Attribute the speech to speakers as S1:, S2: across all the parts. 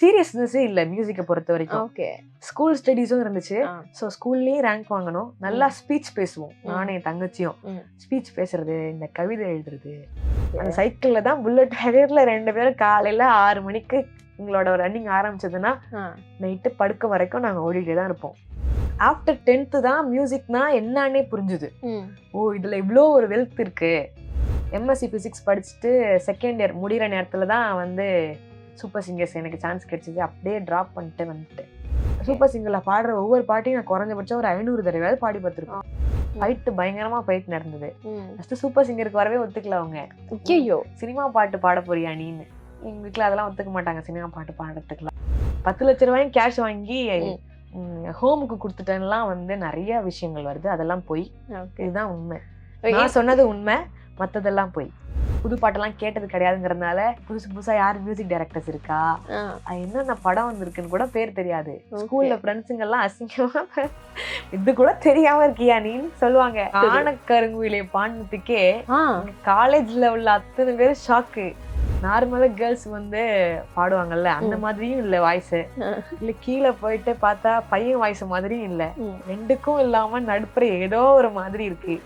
S1: சீரியஸ்னஸே இல்ல மியூசிக்கை பொறுத்த வரைக்கும்
S2: ஓகே.
S1: ஸ்கூல் ஸ்டடீஸும் இருந்துச்சு. ஸோ ஸ்கூல்லயும் ரேங்க் வாங்கணும். நல்லா ஸ்பீச் பேசுவோம். என் தங்கச்சியும். ஸ்பீச் பேசுறது இந்த கவிதை எழுதுறது. அந்த சைக்கிள்ல தான் புல்லட் வேகர்ல ரெண்டு பேரும் காலையில ஆறு மணிக்கு எங்களோட ரன்னிங் ஆரம்பிச்சதுன்னா நைட்டு படுக்க வரைக்கும் நாங்க ஓடிட்டே தான் இருப்போம். ஆஃப்டர் டென்த்து தான் மியூசிக்னா என்னன்னே புரிஞ்சுது. ஓ இதுல இவ்வளோ ஒரு வெல்த் இருக்கு. எம்எஸ்சி பிசிக்ஸ் படிச்சுட்டு செகண்ட் இயர் முடிகிற நேரத்துல தான் வந்து சூப்பர் சிங்கர்ஸ் எனக்கு சான்ஸ் கிடைச்சிது. அப்படியே ட்ராப் பண்ணிட்டு வந்துட்டேன். சூப்பர் சிங்கர்ல பாடுற ஒவ்வொரு பாட்டையும் நான் குறைஞ்சபட்சம் ஒரு ஐநூறு தடவையாவது பாடி பார்த்துருக்கோம். ஃபைட்டு பயங்கரமா போயிட்டு நடந்தது. ஃபர்ஸ்ட் சூப்பர் சிங்கருக்கு வரவே ஒத்துக்கல அவங்க.
S2: ஐயோ
S1: சினிமா பாட்டு பாட போறியா நீன்னு எங்க வீட்ல அதெல்லாம் ஒத்துக்க மாட்டாங்க. சினிமா பாட்டு பாடுறதுக்குலாம். பத்து லட்ச ரூபாயும் கேஷ் வாங்கி ஹோமுக்கு கொடுத்துட்டேன்லாம் வந்து நிறைய விஷயங்கள் வருது. அதெல்லாம் போய். இதுதான் உண்மை. நான் சொன்னது உண்மை. மத்ததெல்லாம் போய். புது பாட்டெல்லாம் கேட்டது கிடையாதுங்கிறதுனால புதுசு புதுசா யார் மியூசிக் டைரக்டர்ஸ் இருக்கா? என்னென்ன படம் வந்திருக்குன்னு கூட பேர் தெரியாது. ஸ்கூல்ல ஃப்ரெண்ட்ஸுங்க எல்லாம் அசிங்கமா இது கூட தெரியாம இருக்கியா நீன்னு சொல்லுவாங்க. ஆனக்கருங்குயிலே பாண்டதுக்கே காலேஜ்ல உள்ள அத்தனை பேர் ஷாக்கு நார்மலா கேர்ள்ஸ் வந்து பாடுவாங்கல்ல அந்த மாதிரியும் இல்ல வாய்ஸ் இல்ல கீழே போயிட்டு பார்த்தா பையன் வாய்ஸ் மாதிரியும் இல்ல. ரெண்டுக்கும் இல்லாம நடுப்புற ஏதோ ஒரு மாதிரி இருக்கு.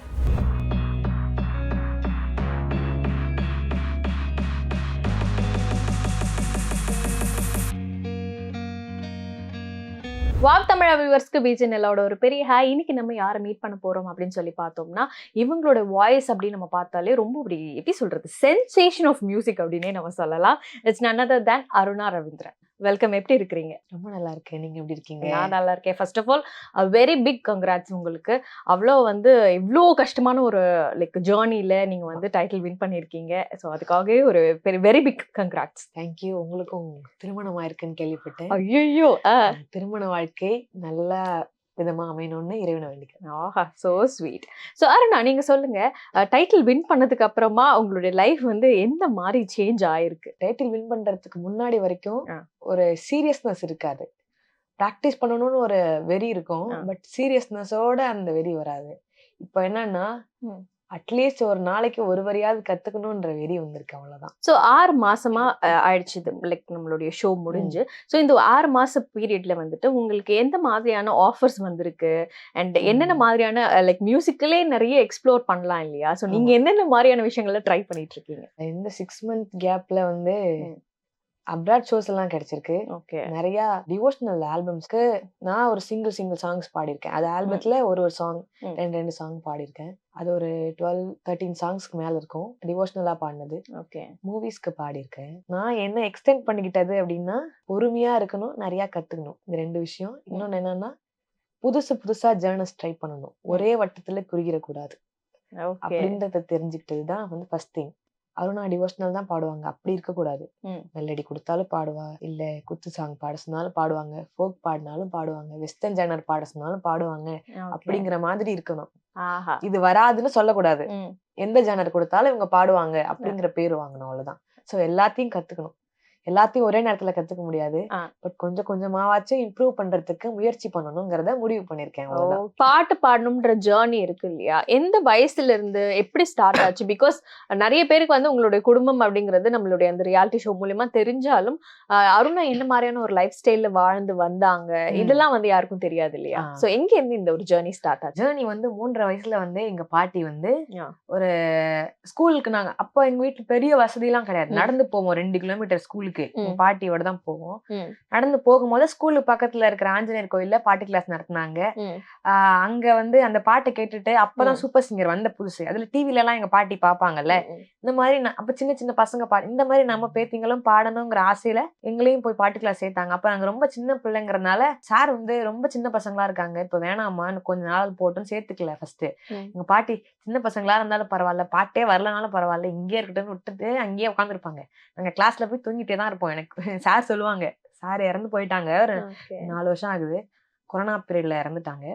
S2: வாவ் தமிழா வியூவர்ஸ்க்கு பிஜிஎன்எல்லோட ஒரு பெரிய ஹாய் இன்னைக்கு நம்ம யாரை மீட் பண்ண போறோம் அப்படின்னு சொல்லி பார்த்தோம்னா இவங்களோட வாய்ஸ் அப்படின்னு நம்ம பார்த்தாலே ரொம்ப அப்படி எப்படி சொல்றது? சென்சேஷன் ஆஃப் மியூசிக் அப்படின்னே நம்ம சொல்லலாம். It's none other than Aruna Ravindran welcome எப்படி இருக்கிறீங்க?
S1: ரொம்ப நல்லா இருக்கு நீங்க எப்படி இருக்கீங்க?
S2: நான் நல்லா இருக்கேன். First of all very big congrats உங்களுக்கு. அவ்வளோ வந்து இவ்வளோ கஷ்டமான ஒரு லைக் ஜேர்னியில் நீங்கள் வந்து டைட்டில் வின் பண்ணியிருக்கீங்க. ஸோ அதுக்காகவே ஒரு பெரிய வெரி பிக் கங்க்ராட்ஸ்
S1: தேங்க்யூ உங்களுக்கும் திருமணம் ஆயிருக்குன்னு கேள்விப்பட்டேன்
S2: ஐயோ
S1: திருமண வாழ்க்கை நல்ல விதமா அமையணும்னு இறைவனை வேண்டிக்கிறேன்.
S2: ஆஹா சோ ஸ்வீட் ஸோ அருணா நீங்க சொல்லுங்க. டைட்டில் வின் பண்ணதுக்கு அப்புறமா உங்களுடைய லைஃப் வந்து எந்த மாதிரி சேஞ்ச் ஆயிருக்கு?
S1: டைட்டில் வின் பண்றதுக்கு முன்னாடி வரைக்கும். ஒரு சீரியஸ்னஸ் இருக்காது. ப்ராக்டிஸ் பண்ணணும்னு ஒரு வெறி இருக்கும். பட் சீரியஸ்னஸோட அந்த வெறி வராது. இப்போ என்னன்னா. அட்லீஸ்ட் ஒரு நாளைக்கு ஒரு வரியாவது கத்துக்கணும்ன்ற வெறி வந்திருக்கு அவ்வளவுதான்.
S2: ஸோ ஆறு மாசமா ஆயிடுச்சு லைக் நம்மளுடைய ஷோ முடிஞ்சு. ஸோ இந்த ஆறு மாச பீரியட்ல வந்துட்டு உங்களுக்கு எந்த மாதிரியான ஆஃபர்ஸ் வந்திருக்கு? அண்ட் என்னென்ன. மாதிரியான லைக் மியூசிக்கலே நிறைய எக்ஸ்ப்ளோர் பண்ணலாம் இல்லையா? ஸோ நீங்க என்னென்ன மாதிரியான விஷயங்களை ட்ரை பண்ணிட்டு இருக்கீங்க?
S1: இந்த சிக்ஸ் மந்த் கேப்ல வந்து. அப்ராட் ஷோஸ் எல்லாம் கிடைச்சிருக்கு.
S2: ஓகே.
S1: நிறைய டிவோஷனல் ஆல்பம்ஸ்க்கு நான் ஒரு சிங்கிள் சிங்கிள் சாங்ஸ் பாடியிருக்கேன் அது ஆல்பத்துல ஒரு ஒரு சாங். ரெண்டு ரெண்டு சாங் பாடியிருக்கேன் அது ஒரு டுவெல் தேர்ட்டீன் சாங்ஸ்க்கு மேல இருக்கும். டிவோஷனலா பாடினது.
S2: ஓகே.
S1: மூவிஸ்க்கு பாடியிருக்கேன் நான் என்ன எக்ஸ்டெண்ட் பண்ணிக்கிட்டது அப்படின்னா பொறுமையா இருக்கணும் நிறைய கத்துக்கணும். இந்த ரெண்டு விஷயம். இன்னொன்னு என்னன்னா புதுசு புதுசா ஜேர்னஸ் ட்ரை பண்ணணும். ஒரே வட்டத்துல குறுகிடக்கூடாது.
S2: ஓகே.
S1: அப்படின்றத தெரிஞ்சுக்கிட்டது தான் வந்து ஃபர்ஸ்ட் திங் அருணா டிவோஷனல் தான் பாடுவாங்க. அப்படி இருக்கக்கூடாது.
S2: ம்.
S1: மெலடி கொடுத்தாலும் பாடுவா இல்ல குத்து சாங் பாட சொன்னாலும் பாடுவாங்க. ஃபோக் பாடினாலும் பாடுவாங்க. வெஸ்டர்ன் ஜேனர் பாட சொன்னாலும் பாடுவாங்க. அப்படிங்கிற மாதிரி இருக்கணும். இது வராதுன்னு சொல்லக்கூடாது. எந்த ஜேனர் கொடுத்தாலும் இவங்க பாடுவாங்க அப்படிங்கிற பேர் வாங்கணும் அவ்வளவுதான். சோ எல்லாத்தையும் கத்துக்கணும். எல்லாத்தையும் ஒரே நேரத்துல கத்துக்க முடியாது. பட் கொஞ்சம் கொஞ்சமாவாச்சும் இம்ப்ரூவ் பண்றதுக்கு முயற்சி பண்ணணுங்கிறத முடிவு பண்ணிருக்கேன்
S2: பாட்டு பாடணும்ன்ற ஜேர்னி இருக்கு இல்லையா எந்த வயசுல இருந்து எப்படி ஸ்டார்ட் ஆச்சு பிகாஸ் நிறைய பேருக்கு வந்து உங்களுடைய குடும்பம் அப்படிங்கிறது நம்மளுடைய அந்த ரியாலிட்டி ஷோ மூலியமா தெரிஞ்சாலும் அருணா என்ன மாதிரியான ஒரு லைஃப் ஸ்டைல்ல வாழ்ந்து வந்தாங்க. இதெல்லாம் வந்து யாருக்கும் தெரியாது இல்லையா. சோ எங்க இருந்து இந்த ஒரு ஜேர்னி ஸ்டார்ட் ஆச்சு
S1: ஜேர்னி வந்து மூன்றரை வயசுல வந்து எங்க பாட்டி வந்து. ஒரு ஸ்கூலுக்கு நாங்க அப்ப எங்க வீட்டுல பெரிய வசதி எல்லாம் கிடையாது. நடந்து போவோம் ரெண்டு கிலோமீட்டர் ஸ்கூலுக்கு
S2: ம்.
S1: பாட்டியோட தான் போவோம். நடந்து போகும்போது ஸ்கூலுக்கு பக்கத்துல இருக்கிற ஆஞ்சநேயர் கோயில்ல பாட்டு கிளாஸ் நடத்துனாங்க. அங்க வந்து அந்த பாட்டை கேட்டுட்டு அப்பதான். சூப்பர் சிங்கர் வந்த புதுசு. அதுல டிவில எல்லாம் எங்க பாட்டி பாப்பாங்கல்ல. இந்த மாதிரி அப்ப சின்ன சின்ன பசங்க பா இந்த மாதிரி நம்ம பேத்திங்களும் பாடணுங்கிற ஆசையில எங்களையும் போய் பாட்டு கிளாஸ் சேர்த்தாங்க. அப்ப நாங்க ரொம்ப சின்ன பிள்ளைங்கிறதுனால சார் வந்து ரொம்ப சின்ன பசங்களா இருக்காங்க. இப்ப வேணாமான்னு கொஞ்ச நாள் போட்டும் சேர்த்துக்கல ஃபர்ஸ்ட். எங்க பாட்டி சின்ன பசங்களா இருந்தாலும் பரவாயில்ல. பாட்டே வரலனாலும் பரவாயில்ல. இங்கே இருக்கட்டும்னு விட்டுட்டு அங்கேயே உட்காந்துருப்பாங்க நாங்க கிளாஸ்ல போய் தூங்கிட்டே தான் இருப்போம் எனக்கு. சார் சொல்லுவாங்க. சார் இறந்து போயிட்டாங்க. ஒரு. நாலு வருஷம் ஆகுது. கொரோனா பீரியட்ல இறந்துட்டாங்க.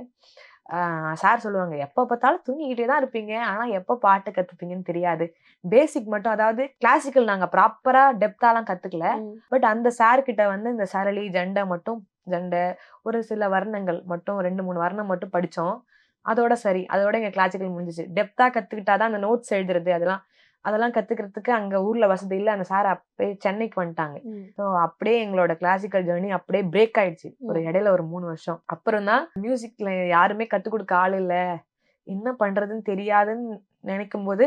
S1: சார் சொல்லுவாங்க எப்போ பார்த்தாலும் தூங்கிக்கிட்டே தான் இருப்பீங்க. ஆனா எப்போ பாட்டு கத்துப்பீங்கன்னு தெரியாது. பேசிக் மட்டும் அதாவது கிளாசிக்கல் நாங்க ப்ராப்பரா டெப்தாலாம் கத்துக்கல.
S2: ம்.
S1: பட் அந்த சார் கிட்ட வந்து இந்த சரளி ஜண்டை மட்டும் ஜண்டை ஒரு சில வர்ணங்கள் மட்டும் ரெண்டு மூணு வர்ணம் மட்டும் படிச்சோம். அதோட சரி அதோட எங்க கிளாசிக்கல் முடிஞ்சிச்சு. டெப்தா கத்துக்கிட்டாதான் அந்த நோட்ஸ் எழுதுறது அதெல்லாம் அதெல்லாம் கத்துக்கிறதுக்கு அங்க ஊர்ல வசதி இல்ல. அந்த சார் அப்பயே சென்னைக்கு வந்துட்டாங்க. ஸோ அப்படியே எங்களோட கிளாசிக்கல் ஜேர்னி அப்படியே பிரேக் ஆயிடுச்சு. ஒரு. இடையில ஒரு மூணு வருஷம். அப்புறம் தான் மியூசிக்ல யாருமே கத்துக் கொடுக்க ஆள் இல்ல. என்ன பண்றதுன்னு தெரியாதுன்னு நினைக்கும் போது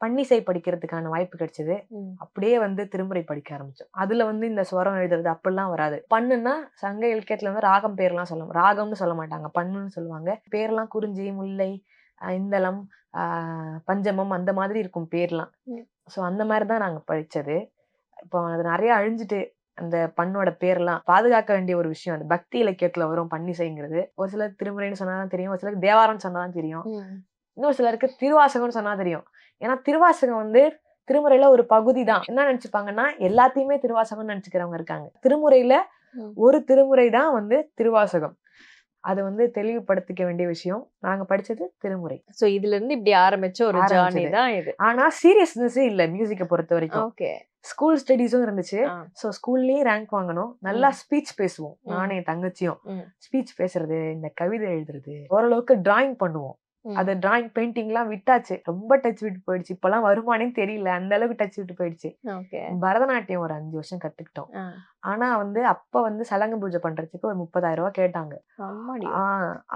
S1: பன்னிசை படிக்கிறதுக்கான வாய்ப்பு கிடைச்சது. அப்படியே வந்து திருமுறை படிக்க ஆரம்பிச்சோம். அதுல வந்து இந்த ஸ்வரம் எழுதுறது அப்படிலாம் வராது. பண்ணுன்னா சங்க இலக்கியத்துல வந்து ராகம் பேர்லாம் சொல்லுவோம் ராகம்னு சொல்ல மாட்டாங்க. பண்ணுன்னு சொல்லுவாங்க. பேர்லாம் குறிஞ்சி முல்லை இந்தளம் பஞ்சமம் அந்த மாதிரி இருக்கும் பேர்லாம். ஸோ அந்த மாதிரி தான் நாங்க படிச்சது. இப்போ அது நிறைய அழிஞ்சிட்டு அந்த பண்ணோட பேர்லாம் பாதுகாக்க வேண்டிய ஒரு விஷயம் அது. பக்தி இலக்கியத்துல வரும் பன்னிசைங்கிறது. ஒரு சிலர் திருமுறைன்னு சொன்னாதான் தெரியும் ஒரு சிலருக்கு தேவாரம்னு சொன்னாதான் தெரியும். இன்னொரு சிலருக்கு திருவாசகம்னு சொன்னா தெரியும். ஏன்னா திருவாசகம் வந்து திருமுறையில ஒரு பகுதி தான். என்ன நினைச்சுப்பாங்கன்னா எல்லாத்தையுமே திருவாசகம்னு நினைச்சுக்கிறவங்க இருக்காங்க. திருமுறையில. ஒரு திருமுறை தான் வந்து திருவாசகம். அது வந்து தெளிவுபடுத்திக்க வேண்டிய விஷயம். நாங்க படிச்சது திருமுறை.
S2: சோ இதுல இருந்து இப்படி ஆரம்பிச்ச ஒரு ஜர்னி. தான் இது.
S1: ஆனா சீரியஸ்னஸே இல்ல மியூசிக்கை பொறுத்த வரைக்கும்.
S2: ஓகே
S1: ஸ்கூல் ஸ்டடீஸும் இருந்துச்சு. ஸோ ஸ்கூல்லயும் ரேங்க் வாங்கணும். நல்லா ஸ்பீச் பேசுவோம். என் தங்கச்சியும். ஸ்பீச் பேசுறது இந்த கவிதை எழுதுறது ஓரளவுக்கு டிராயிங் பண்ணுவோம். அது டிராயிங் பெயிண்டிங்லாம் விட்டாச்சு. ரொம்ப டச் விட்டு போயிடுச்சு. இப்பெல்லாம் வருமானே தெரியல. அந்த அளவுக்கு டச் விட்டு போயிடுச்சு. பரதநாட்டியம் ஒரு அஞ்சு வருஷம் கத்துக்கிட்டோம். ஆனா வந்து அப்ப வந்து சலங்கு பூஜை பண்றதுக்கு ஒரு முப்பதாயிரம் ரூபாய் கேட்டாங்க.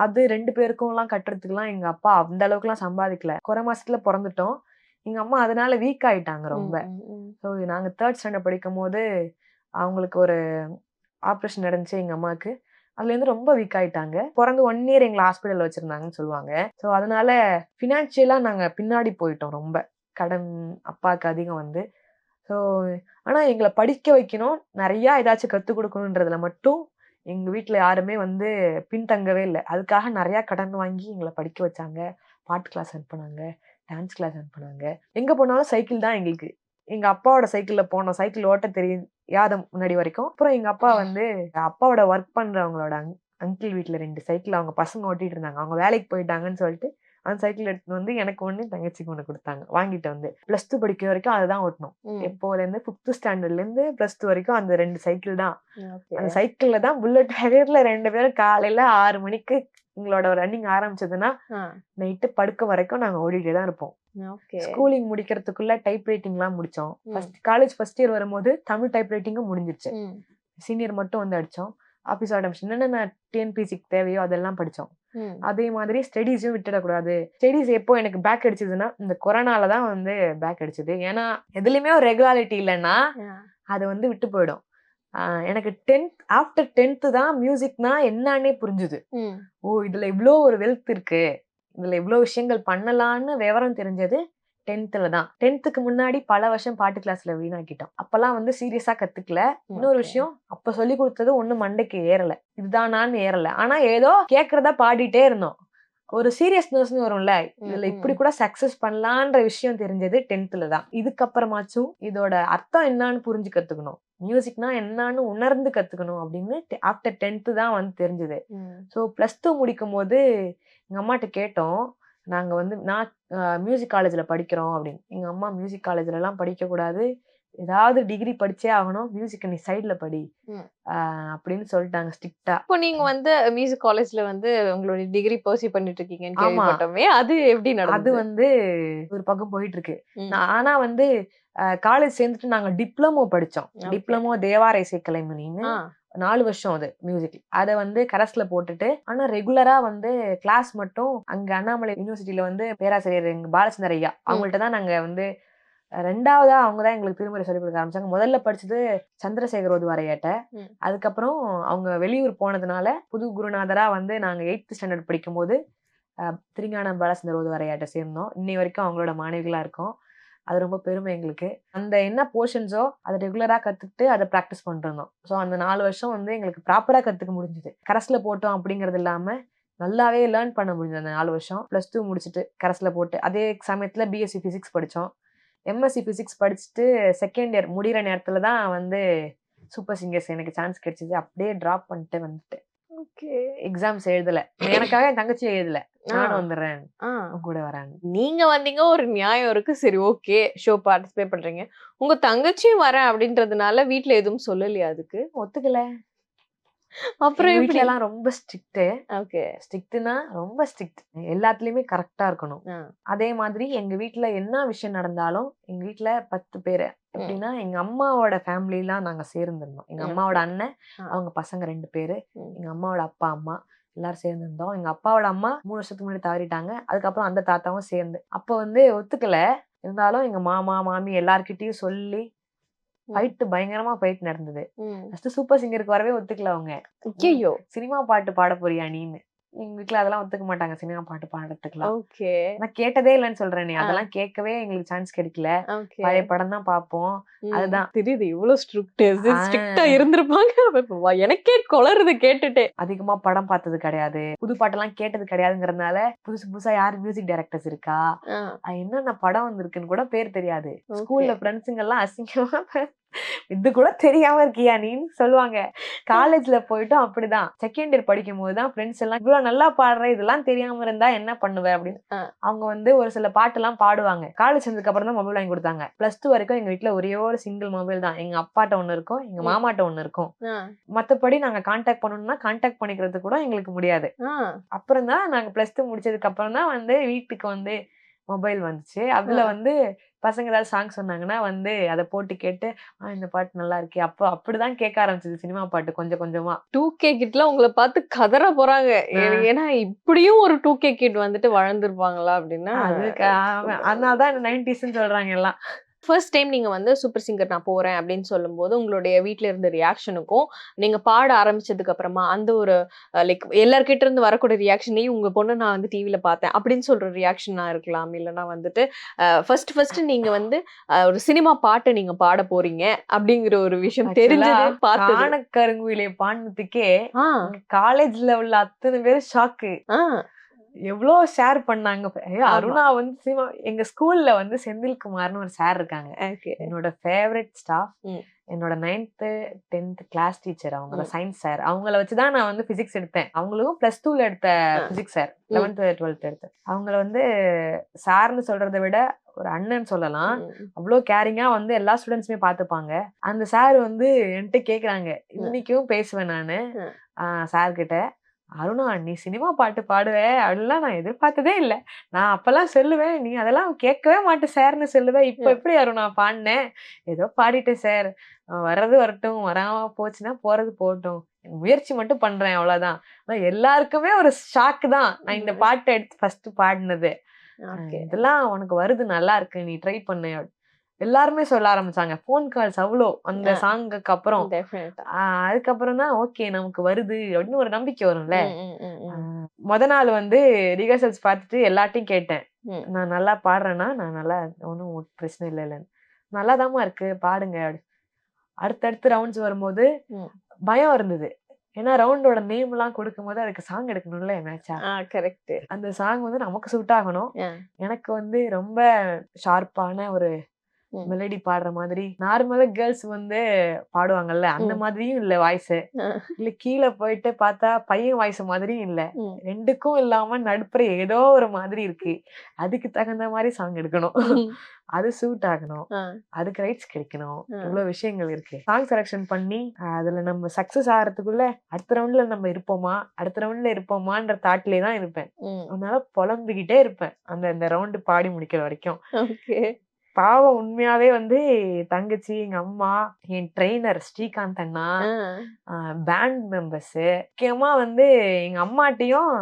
S1: அது ரெண்டு பேருக்கும் எல்லாம் கட்டுறதுக்குலாம் எங்க அப்பா அந்த அளவுக்கு எல்லாம் சம்பாதிக்கல. குறை மாசத்துல பிறந்துட்டோம். எங்க அம்மா அதனால வீக் ஆயிட்டாங்க ரொம்ப. ஸோ நாங்க தேர்ட் ஸ்டாண்டர்ட் படிக்கும் போது அவங்களுக்கு ஒரு ஆப்ரேஷன் நடந்துச்சு எங்க அம்மாவுக்கு. அதுல இருந்து ரொம்ப வீக் ஆயிட்டாங்க. பிறந்து ஒன் இயர் எங்களை ஹாஸ்பிட்டல் வச்சிருந்தாங்கன்னு சொல்லுவாங்க. ஸோ அதனால ஃபினான்ஷியலா நாங்க பின்னாடி போயிட்டோம் ரொம்ப. கடன் அப்பாவுக்கு அதிகம் வந்து. ஸோ ஆனால் எங்களை படிக்க வைக்கணும். நிறையா ஏதாச்சும் கற்றுக் கொடுக்கணுன்றதுல மட்டும் எங்கள் வீட்டில் யாருமே வந்து பின்தங்கவே இல்லை. அதுக்காக நிறையா கடன் வாங்கி எங்களை படிக்க வச்சாங்க. பாட்டு கிளாஸ் அனுப்புனாங்க டான்ஸ் கிளாஸ் அனுப்புனாங்க எங்கே போனாலும் சைக்கிள் தான் எங்களுக்கு. எங்கள் அப்பாவோட சைக்கிளில் போனோம். சைக்கிள் ஓட்ட தெரியாத முன்னாடி வரைக்கும். அப்புறம் எங்க அப்பா வந்து அப்பாவோட ஒர்க் பண்றவங்களோட அங்கிள் வீட்ல ரெண்டு சைக்கிள் அவங்க பசங்க ஓட்டிட்டு இருந்தாங்க. அவங்க வேலைக்கு போயிட்டாங்கன்னு சொல்லிட்டு அந்த சைக்கிள் எடுத்துட்டு வந்து எனக்கு ஒண்ணு தங்கச்சிக்கு ஒண்ணு கொடுத்தாங்க. வாங்கிட்டு வந்து. பிளஸ் டூ படிக்கிற வரைக்கும் அதுதான் ஓட்டணும்.
S2: ம்.
S1: எப்போல இருந்து ஃபிஃப்த் ஸ்டாண்டர்ட்ல இருந்து பிளஸ் டூ வரைக்கும் அந்த ரெண்டு சைக்கிள் தான். அந்த சைக்கிள்ல தான் புல்லட் வேகர்ல ரெண்டு பேரும் காலையில ஆறு மணிக்கு எங்களோட ரன்னிங் ஆரம்பிச்சதுன்னா. நைட்டு படுக்க வரைக்கும் நாங்க ஓடிட்டே தான் இருப்போம். ஸ்கூலிங் முடிக்கிறதுக்குள்ள டைப் ரைட்டிங்லாம் முடிச்சோம்
S2: ம்.
S1: ஃபர்ஸ்ட் காலேஜ் ஃபர்ஸ்ட் இயர் வரும்போது தமிழ் டைப் ரைட்டிங்கும் முடிஞ்சிருச்சு. சீனியர் மட்டும் வந்து அடிச்சோம் ஆஃபீஸ் ஆட்டம்ஸ் என்னென்ன டிஎன்பிசிக்கு தேவையோ அதெல்லாம் படிச்சோம்
S2: ம்.
S1: அதே மாதிரி ஸ்டடீஸும் விட்டுடக்கூடாது ஸ்டடீஸ் எப்போ எனக்கு பேக் அடிச்சதுன்னா இந்த கொரோனால தான் வந்து பேக் அடிச்சது ஏன்னா எதுலையுமே ஒரு ரெகுலாரிட்டி இல்லைன்னா. அது வந்து விட்டு போயிடும் எனக்கு டென்த் ஆஃப்டர் டென்த்து தான் மியூசிக்னா என்னன்னே புரிஞ்சுது. ஓ இதுல இவ்ளோ ஒரு வெல்த் இருக்கு இதுல இவ்ளோ விஷயங்கள் பண்ணலாம்னு விவரம் தெரிஞ்சது டென்த்துல தான். டென்த்துக்கு முன்னாடி பல வருஷம் பாட்டு கிளாஸ்ல வீணாக்கிட்டோம். அப்பெல்லாம் வந்து சீரியஸா கத்துக்கல. இன்னொரு. விஷயம் அப்ப சொல்லி கொடுத்தது ஒண்ணு மண்டைக்கு ஏறல. இதுதானான்னு ஏறல. ஆனா ஏதோ கேக்குறதா பாடிட்டே இருந்தோம். ஒரு சீரியஸ்னஸ்னு வரும்ல இதுல இப்படி. கூட சக்சஸ் பண்ணலான்ற விஷயம் தெரிஞ்சது டென்த்ல தான். இதுக்கப்புறமாச்சும் இதோட அர்த்தம் என்னன்னு புரிஞ்சு கத்துக்கணும் மியூசிக்னா என்னன்னு உணர்ந்து கத்துக்கணும் அப்படின்னு ஆஃப்டர் டென்த்து தான் வந்து தெரிஞ்சது. ஸோ ப்ளஸ் டூ முடிக்கும் போது எங்கள் அம்மாட்ட கேட்டோம். நாங்கள் வந்து நான் மியூசிக் காலேஜில் படிக்கிறோம் அப்படின்னு. எங்கள் அம்மா மியூசிக் காலேஜ்லலாம் படிக்கக்கூடாது. ஏதாவது டிகிரி படிச்சே ஆகணும். மியூசிக்கை நீ சைடில் படி. அப்படின்னு சொல்லிட்டாங்க ஸ்ட்ரிக்டா
S2: இப்போ நீங்க வந்து மியூசிக் காலேஜ்ல வந்து உங்களுடைய டிகிரி பர்சி பண்ணிட்டு இருக்கீங்கன்னு. கேள்விப்பட்டோமே அது எப்படி
S1: அது
S2: நடந்தது?
S1: வந்து ஒரு பக்கம் போயிட்டு இருக்கு ஆனா வந்து காலேஜ் சேர்ந்துட்டு நாங்க டிப்ளமோ படிச்சோம். டிப்ளமோ தேவார இசைக்கலைமணின்னு. நாலு வருஷம் அது மியூசிக் அதை வந்து கரஸ்ல போட்டுட்டு ஆனா ரெகுலரா வந்து கிளாஸ் மட்டும் அங்க அண்ணாமலை யூனிவர்சிட்டியில வந்து பேராசிரியர் எங்க பாலச்சந்தர் ஐயா. அவங்கள்ட்ட தான் நாங்க வந்து ரெண்டாவதா அவங்க தான் எங்களுக்கு திருமுறை சொல்லிக் கொடுக்க ஆரம்பிச்சாங்க. முதல்ல படிச்சது சந்திரசேகர் ஓதுவாரையாட்ட
S2: ம்.
S1: அதுக்கப்புறம் அவங்க வெளியூர் போனதுனால புது குருநாதரா வந்து நாங்க எயித்து ஸ்டாண்டர்ட் படிக்கும்போது அஹ், திருஞான பாலச்சந்தர் ஓதுவாரையாட்ட சேர்ந்தோம். இன்னை வரைக்கும் அவங்களோட மாணவிகளா இருக்கோம். அது ரொம்ப பெருமை எங்களுக்கு. அந்த என்ன போர்ஷன்ஸோ அதை ரெகுலரா கத்துக்கிட்டு அதை ப்ராக்டிஸ் பண்ணிருந்தோம் ஸோ அந்த நாலு வருஷம் வந்து எங்களுக்கு ப்ராப்பரா கத்துக்க முடிஞ்சது. கரஸ்ல போட்டோம் அப்படிங்கிறது இல்லாம நல்லாவே லேர்ன் பண்ண முடிஞ்சது அந்த நாலு வருஷம். ப்ளஸ் டூ முடிச்சுட்டு கரஸ்ல போட்டு அதே சமயத்துல பிஎஸ்சி பிசிக்ஸ் படிச்சோம். எம்எஸ்சி பிசிக்ஸ் படிச்சுட்டு செகண்ட் இயர் முடிகிற நேரத்துல தான் வந்து சூப்பர் சிங்கர்ஸ் எனக்கு சான்ஸ் கிடைச்சது. அப்படியே ட்ராப் பண்ணிட்டு வந்துட்டு
S2: ஓகே
S1: எக்ஸாம்ஸ் எழுதல. எனக்காக என் தங்கச்சி எழுதல. நானும் வந்துடுறேன். கூட வரேன்
S2: நீங்க வந்தீங்க ஒரு நியாயம் இருக்கு. சரி ஓகே ஷோ பார்ட்டிசிபேட் பண்றீங்க. உங்க தங்கச்சியும் வரேன் அப்படின்றதுனால வீட்ல எதுவும் சொல்லலையா அதுக்கு?
S1: ஒத்துக்கல.
S2: அப்புறம்
S1: வீட்ல எல்லாம் ரொம்ப ஸ்ட்ரிக்ட்
S2: ஓகே.
S1: ஸ்ட்ரிக்ட்னா ரொம்ப ஸ்ட்ரிக்ட். எல்லாத்துலயுமே கரெக்டா இருக்கணும். அதே மாதிரி எங்க வீட்ல என்ன விஷயம் நடந்தாலும் எங்க வீட்ல பத்து பேரு. எப்படின்னா எங்க அம்மாவோட ஃபேமிலி எல்லாம் நாங்க சேர்ந்திருந்தோம். எங்க. அம்மாவோட அண்ணன். அவங்க பசங்க ரெண்டு பேரு. எங்க அம்மாவோட அப்பா அம்மா எல்லாரும் சேர்ந்திருந்தோம். எங்க அப்பாவோட அம்மா மூணு வருஷத்துக்கு முன்னாடி தவறிட்டாங்க. அதுக்கப்புறம் அந்த தாத்தாவும் சேர்ந்து. அப்ப வந்து ஒத்துக்கல. இருந்தாலும் எங்க மாமா மாமி எல்லார்கிட்டயும் சொல்லி ஃபைட்டு பயங்கரமா ஃபைட் நடந்தது. ஃபர்ஸ்ட் சூப்பர் சிங்கருக்கு வரவே ஒத்துக்கல அவங்க.
S2: ஐயோ
S1: சினிமா பாட்டு பாட போறியா நீன்னு. எங்க வீட்ல அதெல்லாம் ஒத்துக்க மாட்டாங்க சினிமா பாட்டு பாடுறதுக்குலாம்
S2: ஓகே.
S1: நான் கேட்டதே இல்லைன்னு சொல்றேன் அதெல்லாம் கேட்கவே எங்களுக்கு சான்ஸ் கிடைக்கல. பழைய படம் தான் பார்ப்போம். அதுதான்.
S2: தெரியுது இவ்வளவு ஸ்ட்ரிக்ட். ஸ்ட்ரிக்டா இருந்திருப்பாங்க. எனக்கே கொளறுது கேட்டுட்டே.
S1: அதிகமா படம் பார்த்தது கிடையாது. புது பாட்டெல்லாம் கேட்டது கிடையாதுங்கிறதுனால புதுசு புதுசா யார் மியூசிக் டைரக்டர்ஸ் இருக்கா? என்னென்ன படம் வந்திருக்குன்னு கூட பேர் தெரியாது. ஸ்கூல்ல ஃப்ரெண்ட்ஸுங்க எல்லாம் அசிங்கமா இது கூட தெரியாம இருக்கியா நீன்னு சொல்லுவாங்க. காலேஜ்ல போயிட்டும் அப்படிதான். செகண்ட் இயர் படிக்கும் போதுதான் ஃப்ரெண்ட்ஸ் எல்லாம் இவ்வளவு நல்லா பாடுற இதெல்லாம் தெரியாம இருந்தா என்ன பண்ணுவ? அப்படின்னு. அவங்க வந்து ஒரு சில பாட்டு எல்லாம் பாடுவாங்க. காலேஜ் வந்ததுக்கு அப்புறம் தான் மொபைல் வாங்கி கொடுத்தாங்க. பிளஸ் டூ வரைக்கும் எங்க வீட்ல ஒரே ஒரு சிங்கிள் மொபைல் தான். எங்க அப்பாட்ட ஒண்ணு இருக்கும் எங்க. மாமாட்ட ஒண்ணு இருக்கும். மத்தபடி நாங்க கான்டாக்ட் பண்ணணும்னா கான்டாக்ட் பண்ணிக்கிறது கூட எங்களுக்கு முடியாது. அப்புறம் தான் நாங்க பிளஸ் டூ முடிச்சதுக்கு அப்புறம் தான் வந்து வீட்டுக்கு வந்து மொபைல் வந்துச்சு. அதுல. வந்து பசங்க ஏதாவது சாங் சொன்னாங்கன்னா வந்து அதை போட்டு கேட்டு ஆ இந்த பாட்டு நல்லா இருக்கே. அப்போ அப்படிதான் கேட்க ஆரம்பிச்சது சினிமா பாட்டு கொஞ்சம் கொஞ்சமா.
S2: டூ கே கிட்ல உங்களை பார்த்து கதற போறாங்க. ஏன்னா இப்படியும் ஒரு டூ கே கிட் வந்துட்டு வளர்ந்துருப்பாங்களா அப்படின்னா
S1: அது க- அவன் அதனாலதான் நைன்டிஸ்ன்னு சொல்றாங்க எல்லாம்.
S2: ஃபர்ஸ்ட் டைம் நீங்க வந்து சூப்பர் சிங்கர் நான் போறேன் அப்படின்னு சொல்லும்போது உங்களுடைய வீட்ல இருந்த ரியாக்ஷனுக்கும் நீங்க பாட ஆரம்பிச்சதுக்கு அப்புறமா அந்த ஒரு லைக் எல்லார்கிட்ட இருந்து வரக்கூடிய ரியாக்ஷனையும் உங்க பொண்ணு நான் வந்து டிவில பார்த்தேன் அப்படின்னு சொல்ற ரியாக்ஷனா இருக்கலாம். இல்லைன்னா வந்துட்டு ஃபர்ஸ்ட் ஃபர்ஸ்ட் நீங்க வந்து ஒரு சினிமா பாட்டு நீங்க பாட போறீங்க அப்படிங்கிற ஒரு விஷயம் தெரிஞ்சது
S1: காணக்கருங்குயிலே பாடினதுக்கே
S2: ஆ.
S1: காலேஜ்ல உள்ள அத்தனை பேரும் ஷாக்கு எவ்வளோ ஷேர் பண்ணாங்க. அருணா வந்து சினிமா எங்க ஸ்கூல்ல வந்து செந்தில்குமார்னு ஒரு சார் இருக்காங்க. என்னோட ஃபேவரட் ஸ்டாஃப். என்னோட நைன்த்து டென்த் கிளாஸ் டீச்சர் அவங்க
S2: ம்.
S1: Science sir. அவங்கள வச்சுதான் நான் வந்து பிசிக்ஸ் எடுத்தேன். அவங்களும் பிளஸ் டூல எடுத்த
S2: ஆ.
S1: Physics sir. லெவன்த் டுவெல்த் எடுத்தேன். அவங்கள வந்து சார்னு சொல்றதை விட ஒரு அண்ணன் சொல்லலாம். அவ்வளோ கேரிங்கா வந்து எல்லா ஸ்டூடெண்ட்ஸுமே பார்த்துப்பாங்க அந்த சார் வந்து என்கிட்ட கேக்குறாங்க. இன்னைக்கும் பேசுவேன் நானு.
S2: ம்.
S1: அருணா நீ சினிமா பாட்டு பாடுவ அப்படிலாம் நான் எதிர்பார்த்ததே இல்லை. நான் அப்பெல்லாம் சொல்லுவேன் நீ அதெல்லாம் கேட்கவே மாட்டேன் சார்னு சொல்லுவேன் இப்போ. எப்படி அருணா பாடினேன்? ஏதோ பாடிட்டேன் சார். வர்றது வரட்டும் வராம போச்சுன்னா போறது போகட்டும். முயற்சி மட்டும் பண்றேன் அவ்வளவுதான் ஆனா எல்லாருக்குமே ஒரு ஷாக்கு தான் நான் இந்த. பாட்டை எடுத்து ஃபர்ஸ்ட் பாடினது. இதெல்லாம் உனக்கு வருது நல்லா இருக்கு. நீ ட்ரை பண்ணு. எல்லாருமே சொல்ல ஆரம்பிச்சாங்க ஃபோன் கால்ஸ் அவ்வளோ அந்த. சாங்குக்கு அப்புறம் அதுக்கப்புறம் தான் ஓகே நமக்கு வருது அப்படின்னு ஒரு நம்பிக்கை வரும்ல முத நாள் வந்து ரிஹர்சல்ஸ் பார்த்துட்டு எல்லார்ட்டையும் கேட்டேன். நான் நல்லா பாடுறேன்னா நான் நல்லா ஒன்றும் பிரச்சனை இல்லை இல்லைன்னு நல்லாதாம்மா இருக்கு பாடுங்க அப்படி அடுத்தடுத்து ரவுண்ட்ஸ் வரும்போது. பயம் இருந்தது ஏன்னா ரவுண்டோட நேம் எல்லாம் கொடுக்கும்போது அதுக்கு சாங் எடுக்கணும்ல மேட்சா
S2: கரெக்ட்
S1: அந்த சாங் வந்து நமக்கு சூட் ஆகணும். எனக்கு வந்து ரொம்ப ஷார்ப்பான ஒரு. மெலடி பாடுற மாதிரி நார்மலா கேர்ள்ஸ் வந்து பாடுவாங்கல்ல அந்த. மாதிரியும் இல்ல வாய்ஸ். இல்ல கீழே போயிட்டு பார்த்தா பையன் வாய்ஸ் மாதிரியும் இல்ல. ரெண்டுக்கும் இல்லாம நடுப்புற ஏதோ ஒரு மாதிரி இருக்கு அதுக்கு தகுந்த மாதிரி சாங் எடுக்கணும். அது சூட் ஆகணும். அதுக்கு ரைட்ஸ் கிடைக்கணும். இவ்வளவு விஷயங்கள் இருக்கு சாங் செலக்ஷன் பண்ணி அதுல நம்ம சக்சஸ் ஆகிறதுக்குள்ள அடுத்த ரவுண்ட்ல நம்ம இருப்போமா அடுத்த ரவுண்ட்ல இருப்போமான்ற தாட்லயே தான் இருப்பேன். அதனால புலம்பிக்கிட்டே இருப்பேன் அந்த இந்த ரவுண்டு பாடி முடிக்கிற வரைக்கும் பாவம் உண்மையாவே வந்து தங்கச்சி எங்க அம்மா என் ட்ரெயினர் ஸ்ரீகாந்த் அண்ணா. பேண்ட் மெம்பர்ஸ் முக்கியமா வந்து எங்க அம்மாட்டையும்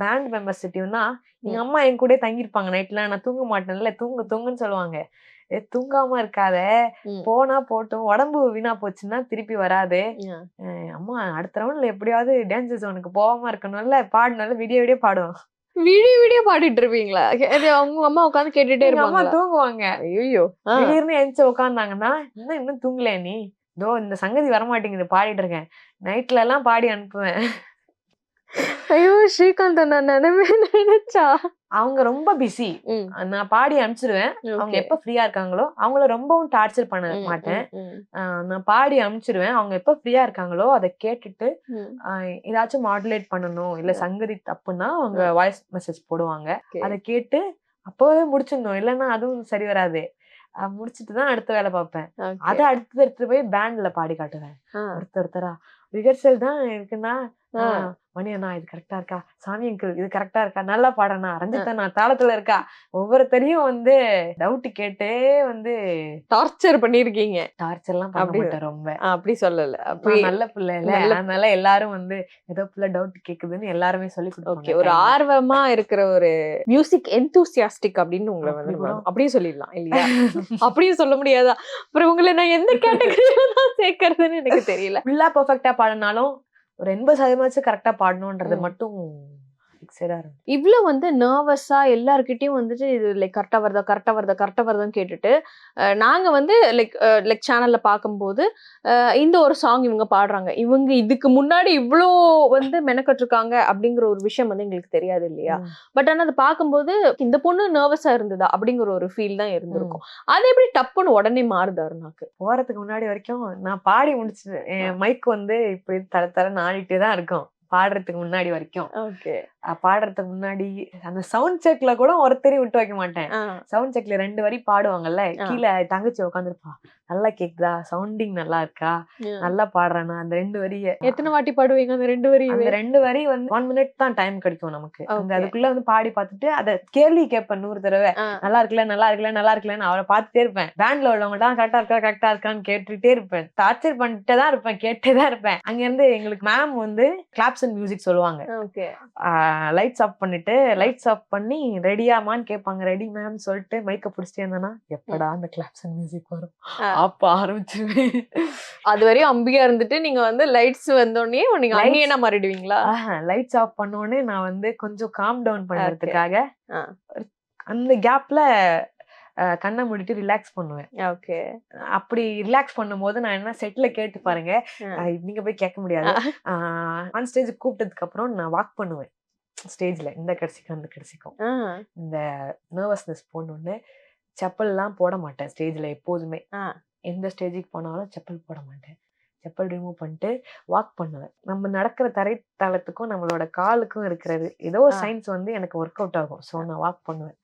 S1: பேண்ட் மெம்பர்ஸ்கிட்டயும் தான் எங்க. அம்மா என் கூட தங்கியிருப்பாங்க. நைட்ல நான் தூங்க மாட்டேன்ல தூங்கு தூங்குன்னு சொல்லுவாங்க. ஏ தூங்காம இருக்காத. போனா போட்டும். உடம்பு வீணா போச்சுன்னா திருப்பி வராது. அம்மா அடுத்த ரவுண்ட்ல எப்படியாவது டான்ஸ் ஜோனுக்கு போகாம இருக்கணும்ல. பாடணும்ல விடிய விடிய பாடுவோம்
S2: விடிய விடிய பாடிட்டு இருப்பீங்களா? அவங்க அம்மா உட்காந்து கேட்டுட்டே
S1: எங்க அம்மா
S2: இருப்பாங்க
S1: தூங்குவாங்க.
S2: ஐயோ
S1: திடீர்னு எந்திச்சு உட்காந்தாங்கன்னா இன்னும் இன்னும் தூங்கல நீ? இதோ இந்த சங்கதி வரமாட்டேங்குது பாடிட்டு இருக்கேன். நைட்ல எல்லாம் பாடி அனுப்புவேன்.
S2: ஐயோ ஸ்ரீகாந்த் நான் நினைவே நினைச்சா.
S1: அவங்க ரொம்ப பிஸி. நான் பாடி அனுப்பிச்சிருவேன். அவங்க. எப்ப ஃப்ரீயா இருக்காங்களோ அவங்கள ரொம்பவும் டார்ச்சர் பண்ண மாட்டேன். நான் பாடி அனுப்பிச்சிருவேன். அவங்க எப்ப ஃப்ரீயா இருக்காங்களோ அதை கேட்டுட்டு ஏதாச்சும் மாடுலேட் பண்ணணும் இல்ல. சங்கதி தப்புன்னா அவங்க வாய்ஸ் மெசேஜ் போடுவாங்க. அதை கேட்டு அப்பவே முடிச்சிடணும். இல்லைன்னா அதுவும் சரி வராது. முடிச்சிட்டு தான் அடுத்த வேலை பார்ப்பேன். அதை அடுத்து எடுத்து போய் பேண்ட்ல பாடி காட்டுவேன். ஒருத்தர் ஒருத்தரா. ரிஹர்சல் தான் இருக்குன்னா
S2: ஆ.
S1: ஆ, மணி அண்ணா இது கரெக்டா இருக்கா? சாமி அங்கிள் இது கரெக்டா இருக்கா? நல்லா பாடனா ரஞ்சித் அண்ணா தாளத்துல இருக்கா? ஒவ்வொருத்தரையும் வந்து டவுட் கேட்டே வந்து
S2: டார்ச்சர் பண்ணிருக்கீங்க.
S1: டார்ச்சர் எல்லாம் பண்ண ரொம்ப.
S2: அப்படி சொல்லல. அப்படி
S1: நல்ல பிள்ளை இல்ல அதனால எல்லாரும் வந்து ஏதோ பிள்ளை டவுட் கேக்குதுன்னு எல்லாருமே சொல்லி
S2: ஓகே
S1: கொடுப்பாங்க
S2: ஒரு ஆர்வமா இருக்கிற ஒரு மியூசிக் எந்தூசியாஸ்டிக் அப்படின்னு உங்களை வந்து
S1: அப்படி கூட-
S2: நம்ம அப்படியே சொல்லிடலாம் இல்லையா? அப்படியும் சொல்ல முடியாதா? அப்புறம் உங்களை நான் எந்த கேட்டகரியில தான் சேர்க்கறதுன்னு எனக்கு தெரியல.
S1: ஃபுல்லா பெர்ஃபெக்ட்டா பாடினாலும் ஒரு எண்பது சதவீதமாச்சும் கரெக்டா பாடணும்ன்றது
S2: ம்.
S1: மட்டும் ஃபிக்ஸடா இருக்கும்
S2: இவ்ளோ வந்து நர்வஸா எல்லார்கிட்டயும் வந்துட்டு இது லைக் கரெக்டா வருதா கரெக்டா வருதா கரெக்டா வருதான்னு கேட்டுட்டு அஹ், நாங்க வந்து லைக் லைக் சேனல்ல பார்க்கும்போது இந்த ஒரு சாங் இவங்க பாடுறாங்க. இவங்க இதுக்கு முன்னாடி இவ்ளோ வந்து மெனக்கட்டிருக்காங்க அப்படிங்கிற ஒரு விஷயம் வந்து எங்களுக்கு தெரியாது இல்லையா. பட் ஆனா அதை பார்க்கும்போது இந்த பொண்ணு நர்வஸா இருந்ததா அப்படிங்கிற ஒரு ஃபீல் தான் இருந்திருக்கும். அது எப்படி டப்புன்னு உடனே மாறுது அருணாக்கு?
S1: போறதுக்கு முன்னாடி வரைக்கும் நான் பாடி முடிச்சு மைக் வந்து இப்படி தர தர ஆடிட்டே தான் இருக்கும். பாடுறதுக்கு முன்னாடி வரைக்கும். பாடுறதுக்கு முன்னாடி அந்த சவுண்ட் செக்ல கூட ஒருத்தரையும் விட்டு வைக்க மாட்டேன். சவுண்ட் செக்ல ரெண்டு வரி பாடுவாங்கல்ல. கீழே தங்கச்சி உட்காந்துருப்பா நல்லா கேக்குதா? சவுண்டிங் நல்லா இருக்கா? நல்லா பாடுறானா? அந்த ரெண்டு வரிய.
S2: எத்தனை வாட்டி பாடுவீங்க அந்த ரெண்டு வரி
S1: அந்த ரெண்டு வரி வந்து ஒன் மினிட் தான் டைம் கிடைக்கும் நமக்கு. அந்த. அதுக்குள்ள வந்து பாடி பார்த்துட்டு அத கேள்வி கேட்பேன் நூறு தடவை. நல்லா இருக்குல்ல நல்லா இருக்குல்ல நல்லா இருக்குல்லன்னு அவரை பார்த்துட்டே இருப்பேன். பேண்ட்ல உள்ளவங்க தான் கரெக்டா இருக்கா கரெக்டா இருக்கான்னு கேட்டுட்டே இருப்பேன். டார்ச்சர் பண்ணிட்டே தான் இருப்பேன் கேட்டே தான் இருப்பேன். அங்க இருந்து எங்களுக்கு மேம் வந்து கிளாப்ஸ் அண்ட் மியூசிக் சொல்லுவாங்க.
S2: ஓகே.
S1: லைட்ஸ் ஆஃப் பண்ணிட்டு லைட்ஸ் ஆஃப் பண்ணி ரெடியாமான்னு கேட்பாங்க ரெடி மேம் சொல்லிட்டு மைக்க பிடிச்சிட்டே இருந்தேன்னா எப்படா அந்த கிளாப்ஸ் அண்ட் மியூசிக் வரும். அப்ப ஆரம்பிச்சிருவேன்
S2: அது வரையும் அம்பியா இருந்துட்டு நீங்க வந்து லைட்ஸ் வந்தோடனே நீங்க அண்ணியனா மாறிடுவீங்களா?
S1: லைட்ஸ் ஆஃப் பண்ண உடனே நான் வந்து கொஞ்சம் காம் டவுன் பண்றதுக்காக
S2: ஆ.
S1: அந்த கேப்ல கண்ணை மூடிட்டு ரிலாக்ஸ் பண்ணுவேன்.
S2: ஓகே.
S1: அப்படி ரிலாக்ஸ் பண்ணும்போது நான் என்ன செட்ல கேட்டு பாருங்க நீங்க போய் கேட்க முடியாது. ஆன் ஸ்டேஜ் கூப்பிட்டதுக்கு அப்புறம் நான் வாக் பண்ணுவேன். ஸ்டேஜ்ல இந்த கடைசிக்கும் அந்த கடைசிக்கும். இந்த நர்வஸ்னஸ் போனோடனே செப்பல்லாம் போட மாட்டேன் ஸ்டேஜ்ல எப்போதுமே. எந்த ஸ்டேஜுக்கு போனாலும் செப்பல் போட மாட்டேன். செப்பல் ரிமூவ் பண்ணிட்டு வாக் பண்ணுவேன். நம்ம நடக்கிற தரைத்தளத்துக்கும் நம்மளோட காலுக்கும் இருக்கிறது ஏதோ
S2: ஆ.
S1: சயின்ஸ் வந்து எனக்கு ஒர்க் அவுட் ஆகும். ஸோ நான் வாக் பண்ணுவேன்.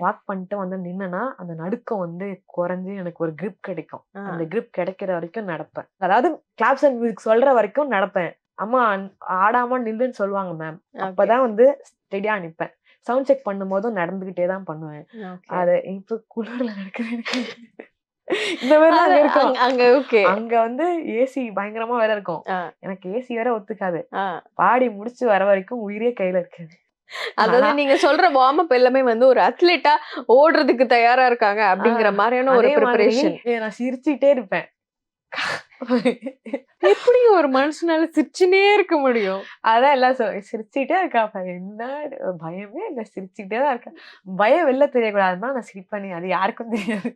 S1: வாக் பண்ணிட்டு வந்து நின்னனா அந்த நடுக்கம் வந்து குறைஞ்சு எனக்கு ஒரு grip கிடைக்கும். அந்த grip கிடைக்கிற வரைக்கும் நடப்பேன். அதாவது கிளாப்ஸ் அண்ட் மியூசிக் சொல்ற வரைக்கும் நடப்பேன். அம்மா ஆடாம நில்லுன்னு சொல்லுவாங்க மேம் அப்பதான் வந்து ஸ்டெடியா நிப்பேன். சவுண்ட் செக் பண்ணும் போதும் நடந்துகிட்டே தான் பண்ணுவேன். அது இப்ப குளிர்ல நடக்குது எனக்கு இந்த மாதிரி அங்க இருக்கும்.
S2: அங்க ஓகே
S1: அங்க வந்து ஏசி பயங்கரமா வேற இருக்கும். எனக்கு ஏசி வேற ஒத்துக்காது. பாடி முடிச்சு வர வரைக்கும் உயிரே கையில இருக்காது
S2: அதாவது நீங்க சொல்ற வார்ம் அப் எல்லாமே வந்து ஒரு அத்லீட்டா ஓடுறதுக்கு தயாரா இருக்காங்க அப்படிங்கிற மாதிரியான ஒரு ப்ரிப்பரேஷன்
S1: நான் சிரிச்சுட்டே இருப்பேன்.
S2: எப்படி ஒரு மனுஷனால சிரிச்சுனே இருக்க முடியும்?
S1: அதான் எல்லாம் சிரிச்சுட்டே இருக்கா. பாரு. என்ன பயமே இல்ல. சிரிச்சுக்கிட்டே தான் இருக்கேன் பயம் வெளில தெரியக்கூடாதுன்னா நான் சிரிப்பேனே. அது யாருக்கும் தெரியாது.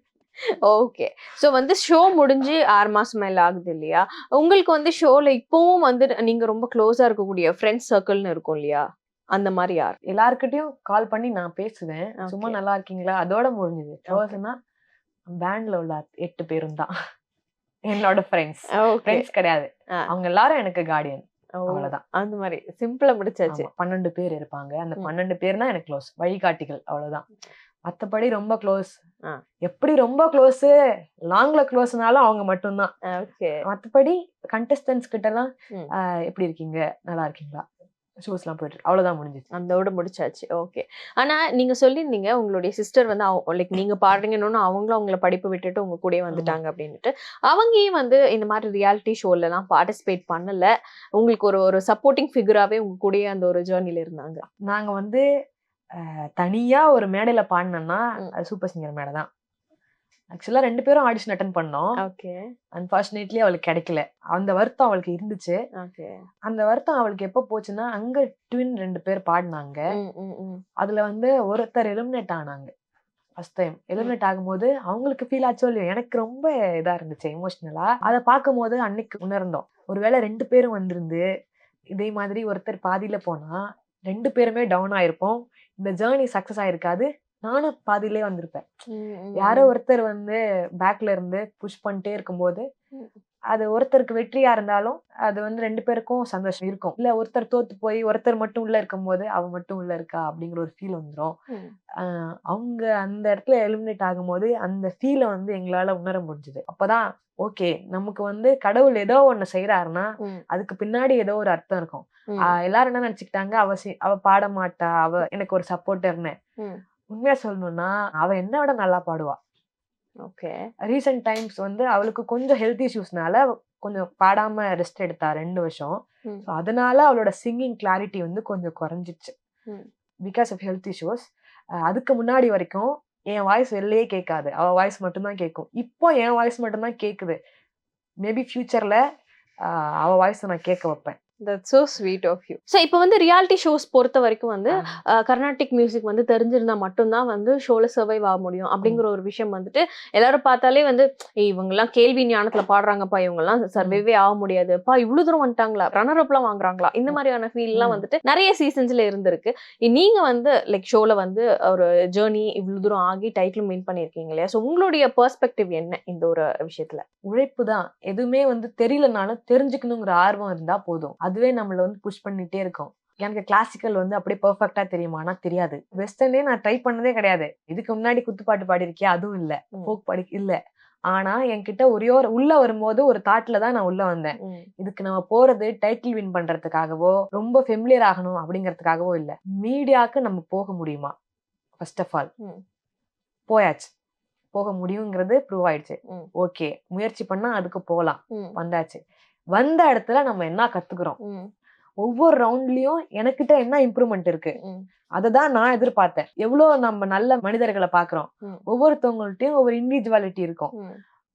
S2: ஓகே. சோ வந்து ஷோ முடிஞ்சு ஆறு மாசம் மேல ஆகுது இல்லையா? உங்களுக்கு வந்து ஷோல இப்பவும் வந்து நீங்க ரொம்ப க்ளோஸா இருக்கக்கூடிய ஃப்ரெண்ட்ஸ் சர்க்கிள்னு இருக்கும் இல்லையா? அந்த மாதிரி யார்?
S1: எல்லார்கிட்டயும் கால் பண்ணி நான் பேசுவேன். சும்மா. நல்லா இருக்கீங்களா? அதோட முடிஞ்சது. க்ளோஸ்னா பேண்ட்ல உள்ள எட்டு பேரும் தான். என்னோட ஃப்ரெண்ட்ஸ் ஃப்ரெண்ட்ஸ் கிடையாது. அவங்க எல்லாரும் எனக்கு கார்டியன் அவ்வளவுதான்.
S2: அந்த மாதிரி. சிம்பிளா முடிச்சாச்சு.
S1: பன்னெண்டு பேர் இருப்பாங்க. அந்த. பன்னெண்டு பேர் தான் எனக்கு க்ளோஸ் வழிகாட்டிகள். அவ்வளவுதான். மத்தபடி ரொம்ப க்ளோஸ். எப்படி ரொம்ப க்ளோஸ் லாங்ல க்ளோஸ்னாலும் அவங்க மட்டும்தான்.
S2: ஓகே
S1: மத்தபடி கண்டஸ்டன்ஸ் கிட்ட எல்லாம்
S2: ம்.
S1: ஆஹ் எப்படி இருக்கீங்க? நல்லா இருக்கீங்களா? ஷோஸ் எல்லாம் போயிட்டு இருக்கு. அவ்வளவுதான் முடிஞ்சிச்சு.
S2: அதோட முடிச்சாச்சு. ஓகே ஆனா நீங்க சொல்லியிருந்தீங்க உங்களுடைய சிஸ்டர் வந்து லைக் நீங்க பாடுறீங்கன்னு அவங்களும் அவங்கள படிப்பு விட்டுட்டு உங்க கூடயே வந்துட்டாங்க அப்படின்ட்டு அவங்கயும் வந்து இந்த மாதிரி ரியாலிட்டி ஷோல எல்லாம் பார்ட்டிசிபேட் பண்ணல. உங்களுக்கு ஒரு ஒரு சப்போர்ட்டிங் ஃபிகராவே உங்க கூடயே அந்த ஒரு ஜேர்னில இருந்தாங்க.
S1: நாங்க வந்து தனியா ஒரு மேடையில. அது சூப்பர் சிங்கர் மேடை தான். ஆக்சுவலா ரெண்டு பேரும் ஆடிஷன் அட்டன் பண்ணோம்.
S2: ஓகே.
S1: அன்பார்ச்சுனேட்லி அவளுக்கு கிடைக்கல. அந்த வருத்தம் அவளுக்கு இருந்துச்சு. அந்த வருத்தம் அவளுக்கு எப்ப போச்சுன்னா அங்க ட்வின் ரெண்டு பேர் பாடினாங்க. அதுல வந்து ஒருத்தர் எலிமினேட் ஆனாங்க. ஃபர்ஸ்ட் டைம் எலிமினேட் ஆகும்போது அவங்களுக்கு ஃபீல் ஆச்சோ இல்லையோ எனக்கு ரொம்ப இதா இருந்துச்சு எமோஷனலா அதை பார்க்கும்போது அன்னைக்கு உணர்ந்தோம். ஒருவேளை ரெண்டு பேரும் வந்திருந்து இதே மாதிரி ஒருத்தர் பாதியில போனா ரெண்டு பேருமே டவுன் ஆயிருப்போம். இந்த ஜேர்னி சக்சஸ் ஆயிருக்காது. நானும் பாதியிலே வந்திருப்பேன். யாரோ ஒருத்தர் வந்து பேக்ல இருந்து புஷ் பண்ணிட்டே இருக்கும்போது. அது ஒருத்தருக்கு வெற்றியா இருந்தாலும் அது வந்து ரெண்டு பேருக்கும் சந்தோஷம் இருக்கும். இல்ல ஒருத்தர் தோத்து போய் ஒருத்தர் மட்டும் உள்ள இருக்கும் போது அவ மட்டும் உள்ள இருக்கா அப்படிங்கிற ஒரு ஃபீல் வந்துடும் அவங்க அந்த இடத்துல எலிமினேட் ஆகும்போது அந்த ஃபீலை வந்து எங்களால உணர முடிஞ்சுது. அப்பதான் ஓகே நமக்கு வந்து கடவுள் ஏதோ ஒண்ணு செய்யறாருன்னா. அதுக்கு பின்னாடி ஏதோ ஒரு அர்த்தம் இருக்கும். எல்லாரும் என்ன நினைச்சுக்கிட்டாங்க? அவ சி- அவ பாட மாட்டா அவ எனக்கு ஒரு சப்போர்ட்டர்னு. உண்மையா சொல்லணும்னா அவ என்ன விட நல்லா பாடுவா.
S2: ஓகே.
S1: ரீசெண்ட் டைம்ஸ் வந்து அவளுக்கு கொஞ்சம் ஹெல்த் இஷ்யூஸ்னால கொஞ்சம் பாடாம ரெஸ்ட் எடுத்தா ரெண்டு வருஷம். அதனால அவளோட சிங்கிங் கிளாரிட்டி வந்து கொஞ்சம் குறைஞ்சிச்சு. பிகாஸ் ஆஃப் ஹெல்த் இஷ்யூஸ் அதுக்கு முன்னாடி வரைக்கும் என் வாய்ஸ் வெளியே கேட்காது. அவ வாய்ஸ் மட்டும்தான் கேட்கும். இப்போ என் வாய்ஸ் மட்டும்தான் கேட்குது மேபி ஃபியூச்சர்ல அவ வாய்ஸ் நான் கேட்க வைப்பேன்.
S2: That so sweet of you so இப்போ வந்து ரியாலிட்டி ஷோஸ் பொறுத்த வரைக்கும் வந்து கர்நாடிக் மியூசிக் வந்து தெரிஞ்சிருந்தா மட்டும்தான் வந்து ஷோல சர்வைவ் ஆக முடியும். அப்படிங்கிற ஒரு விஷயம் வந்துட்டு எல்லாரும் பார்த்தாலே வந்து "ஏய், இவங்கெல்லாம் கேள்வி ஞானத்துல பாடுறாங்கப்பா இவங்கெல்லாம் சர்வைவே ஆக முடியாதுப்பா இவ்வளவு தூரம் வந்துட்டாங்களா ரன்னர் அப்லாம் வாங்குறாங்களா? இந்த மாதிரியான ஃபீல் எல்லாம்
S1: ம்.
S2: வந்துட்டு நிறைய சீசன்ஸ்ல இருந்திருக்கு. இ- நீங்க வந்து லைக் ஷோல வந்து ஒரு ஜேர்னி இவ்வளவு தூரம் ஆகி டைட்டில் மீன் பண்ணியிருக்கீங்க இல்லையா? ஸோ உங்களுடைய பெர்ஸ்பெக்டிவ் என்ன இந்த ஒரு விஷயத்துல?
S1: உழைப்பு தான். எதுவுமே வந்து தெரியலனாலும் தெரிஞ்சுக்கணுங்கிற ஆர்வம் இருந்தா போதும். அதுவே நம்மள வந்து புஷ் பண்ணிட்டே இருக்கும். எனக்கு கிளாசிக்கல் வந்து அப்படியே பெர்ஃபெக்ட்டா தெரியுமானா தெரியாது. வெஸ்டர்னே நான் ட்ரை பண்ணதே கிடையாது. இதுக்கு முன்னாடி குத்துப்பாட்டு பாடியிருக்கேன் அதுவும் இல்ல. ஃபோக் பாடி இல்ல. ஆனா என்கிட்ட ஒரே ஒரு உள்ள வரும்போது ஒரு தாட்ல தான் நான் உள்ள வந்தேன். இதுக்கு நம்ம போறது டைட்டில் வின் பண்றதுக்காகவோ ரொம்ப ஃபெமிலியர் ஆகணும் அப்படிங்கறதுக்காகவோ இல்ல. மீடியாக்கு நம்ம போக முடியுமா? First of all. போயாச்சு. போக முடியுங்கிறது ப்ரூவ் ஆயிடுச்சு. ஓகே முயற்சி பண்ணா அதுக்கு போகலாம். வந்தாச்சு. வந்த இடத்துல நம்ம என்ன கத்துக்கிறோம். ஒவ்வொரு ரவுண்ட்லயும் எனக்கிட்ட என்ன இம்ப்ரூவ்மெண்ட் இருக்கு. அதை தான் நான் எதிர்பார்த்தேன். எவ்வளவு நம்ம நல்ல மனிதர்களை பாக்குறோம். ஒவ்வொருத்தவங்கள்ட்டயும் ஒவ்வொரு இண்டிவிஜுவாலிட்டி இருக்கும்.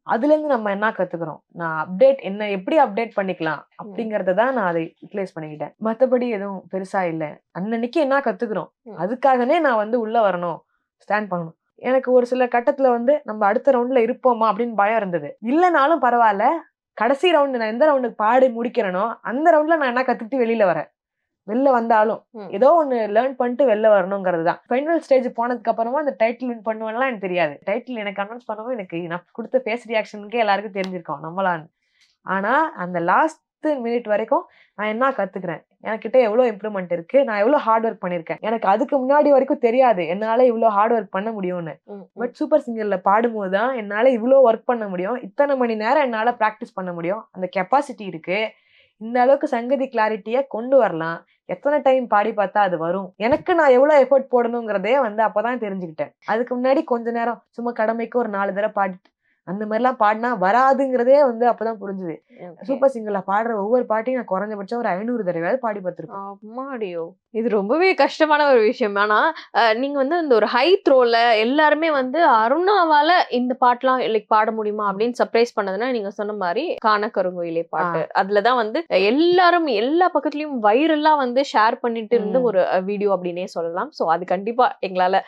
S1: அதுல இருந்து நம்ம என்ன கத்துக்கிறோம்? நான் அப்டேட் என்ன எப்படி அப்டேட் பண்ணிக்கலாம்? அப்படிங்கறத தான் நான் அதை யூட்டிலைஸ் பண்ணிக்கிட்டேன். மத்தபடி எதுவும் பெருசா இல்ல. அன்னன்னைக்கு என்ன கத்துக்கிறோம்?
S2: ம்.
S1: அதுக்காகவே நான் வந்து உள்ள வரணும். ஸ்டாண்ட் பண்ணணும். எனக்கு ஒரு சில கட்டத்துல வந்து நம்ம அடுத்த ரவுண்ட்ல இருப்போமா அப்படின்னு பயம் இருந்தது. இல்லைனாலும் பரவாயில்ல. கடைசி ரவுண்டு நான் எந்த ரவுண்டுக்கு பாடி முடிக்கிறேனோ அந்த ரவுண்ட்ல நான் என்ன கத்துக்கிட்டு வெளியில வரேன்? வெளில வந்தாலும். ஏதோ ஒன்னு லேர்ன் பண்ணிட்டு வெளில வரணுங்கிறது தான். ஃபைனல் ஸ்டேஜ் போனதுக்கு அப்புறமா அந்த டைட்டில் வின் பண்ணுவேன்லாம் எனக்கு தெரியாது. டைட்டில் எனக்கு அனௌன்ஸ் பண்ணவும் எனக்கு நான் கொடுத்த ஃபேஸ் ரியாக்ஷனுக்கே எல்லாருக்கும் தெரிஞ்சிருக்கோம் நம்மளான்னு. ஆனா அந்த லாஸ்ட் மினிட் வரைக்கும் நான் என்ன கத்துக்கிறேன்? எனக்கிட்ட எவ்வளவு இம்ப்ரூவ்மெண்ட் இருக்கு? நான் எவ்வளவு ஹார்ட் ஒர்க் பண்ணிருக்கேன்? எனக்கு அதுக்கு முன்னாடி வரைக்கும் தெரியாது என்னால இவ்வளவு ஹார்ட் ஒர்க் பண்ண முடியும்னு. பட் சூப்பர் சிங்கர்ல பாடும்போது தான் என்னால இவ்வளோ ஒர்க் பண்ண முடியும். இத்தனை மணி நேரம் என்னால ப்ராக்டிஸ் பண்ண முடியும். அந்த கெப்பாசிட்டி இருக்கு. இந்த அளவுக்கு சங்கதி கிளாரிட்டியை கொண்டு வரலாம். எத்தனை டைம் பாடி பார்த்தா அது வரும்? எனக்கு நான் எவ்வளவு எஃபோர்ட் போடணுங்கிறதே வந்து அப்பதான் தெரிஞ்சுக்கிட்டேன். அதுக்கு முன்னாடி கொஞ்ச நேரம் சும்மா கடமைக்கு ஒரு நாலு தடவை பாடிட்டு அந்த மாதிரிலாம் பாடினா வராதுங்கிறதே வந்து அப்பதான் புரிஞ்சுது. சூப்பர் சிங்கர்ல பாடுற ஒவ்வொரு பாட்டையும் நான் குறைஞ்சபட்சம் ஒரு ஐநூறு தடவையாவது பாடி
S2: அம்மாடியோ. இது ரொம்பவே கஷ்டமான ஒரு விஷயம். ஆனா அஹ், நீங்க வந்து இந்த ஒரு ஹை த்ரோல எல்லாருமே வந்து அருணாவால இந்த பாட்டுலாம் லைக் பாட முடியுமா அப்படின்னு சர்ப்ரைஸ் பண்ணதுன்னா நீங்க சொன்ன மாதிரி காண கருங்கோயிலே பாட்டு. அதுலதான் வந்து எல்லாரும் எல்லா பக்கத்துலயும் வைரலா வந்து ஷேர் பண்ணிட்டு இருந்த. ஒரு வீடியோ அப்படின்னே சொல்லலாம். சோ அது கண்டிப்பா எங்களால.